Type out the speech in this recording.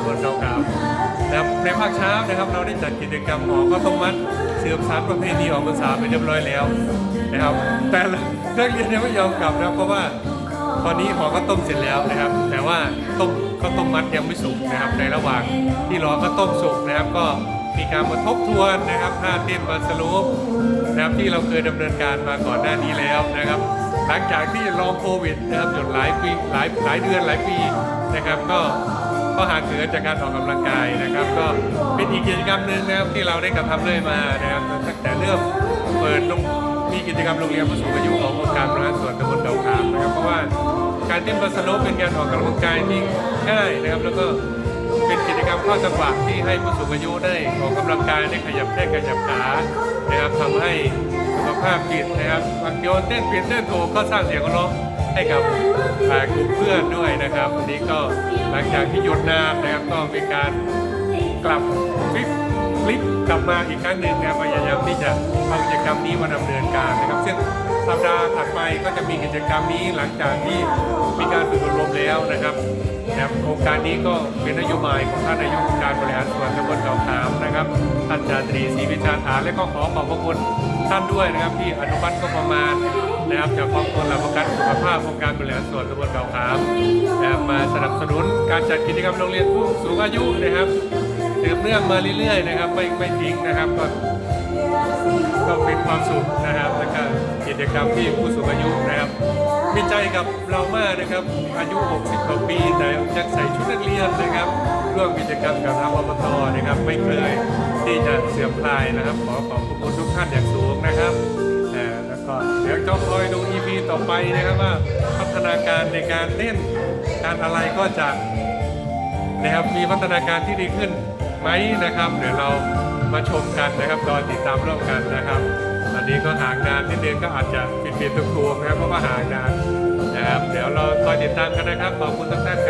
ตำบลเขาขามนะครับในภาคเช้านะครับ เราได้จัดกิจกรรมหอข้าวต้มมัดเสืบสานประเพณีออกพรรษาไปเรียบร้อยแล้วนะครับ แต่ละนักเรียนยังไม่ยอมกลับนะครับเพราะว่าตอนนี้หอข้าวต้มเสร็จแล้วนะครับ แต่ว่าต้มข้าวต้มมัดยังไม่สุกนะครับ ในระหว่างที่รอข้าวต้มสุกนะครับ ก็มีการมาทบทวนนะครับท่าเต้นมาสรุปนะครับที่เราเคยดำเนินการมาก่อนหน้านี้แล้วนะครับ หลังจากที่รองโควิดนะครับหยุดหลายปีหลายหลายเดือนหลายปีนะครับ ก็ ก็หาเหินจากการออกกำลังกายนะครับ ก็เป็นอีกกิจกรรมหนึ่งนะครับที่เราได้กระทำเรื่อยมานะครับตั้งแต่เริ่มเปิดโรงมีกิจกรรมโรงเรียนผู้สูงอายุขององค์การบริหารส่วนตำบลดาวขามนะครับเพราะว่าการเต้นบาสโลเป็นการออกกำลังกายที่ง่ายนะครับ แล้วก็เป็นกิจกรรมข้าจังหวะที่ให้ผู้สูงอายุได้ออกกำลังกายได้ขยับแข้งขยับขานะครับทำให้สุขภาพจิตนะครับบางโยนเต้นเปลี่ยนเต้นถูกก็สร้างเสียงหัวเราะ ให้กับอ่ากลุ่มเพื่อนด้วยนะครับวันนี้ก็หลังจากที่หยุดนานนะครับก็มีการกลับพลิกพลิกกลับมาอีกครั้งหนึ่งนะครับพยายามที่จะเอากิจกรรมนี้มาดำเนินการนะครับ ซึ่งสัปดาห์ถัดไปก็จะมีกิจกรรมนี้หลังจากที่มีการฝึกอบรมแล้วนะครับนะครับโครงการนี้ก็เป็นนโยบายของท่านนายกองค์การบริหารส่วนตำบลเกาขามนะครับ ท่านชาตรีศรีวิชาฐานและก็ขอขอบพระคุณท่านด้วยนะครับที่อนุมัติก็ประมาณ นะครับจากกองทุนหลักประกันสุขภาพองค์การบริหารส่วนตำบลเก่าขามนะครับมาสนับสนุนการจัดกิจกรรมโรงเรียนผู้สูงอายุนะครับสืบเนื่องมาเรื่อยๆนะครับไม่ไม่ทิ้งนะครับก็ก็เป็นความสุขนะครับแล้วก็กิจกรรมที่ผู้สูงอายุนะครับมีใจกับเรามากนะครับอายุ 60กว่าปีแต่ยังใส่ชุดนักเรียนนะครับร่วมกิจกรรมกับทางอบตนะครับ ไม่เคยที่จะเสื่อมคลายนะครับ ขอขอบคุณทุกท่านอย่างสูงนะครับ ก็เดี๋ยวจะคอยดู EP ต่อไปนะครับว่าพัฒนาการในการเต้นการอะไรก็จะนะครับมีพัฒนาการที่ดีขึ้นไหมนะครับ เดี๋ยวเรามาชมกันนะครับรอติดตามร่วมกันนะครับตอนนี้ก็ห่างนานนิดนึงก็อาจจะเปลี่ยนเปลี่ยนตัวๆนะครับเพราะว่าห่างนานนะครับ เดี๋ยวเราคอยติดตามกันนะครับขอบคุณทุกท่านครับ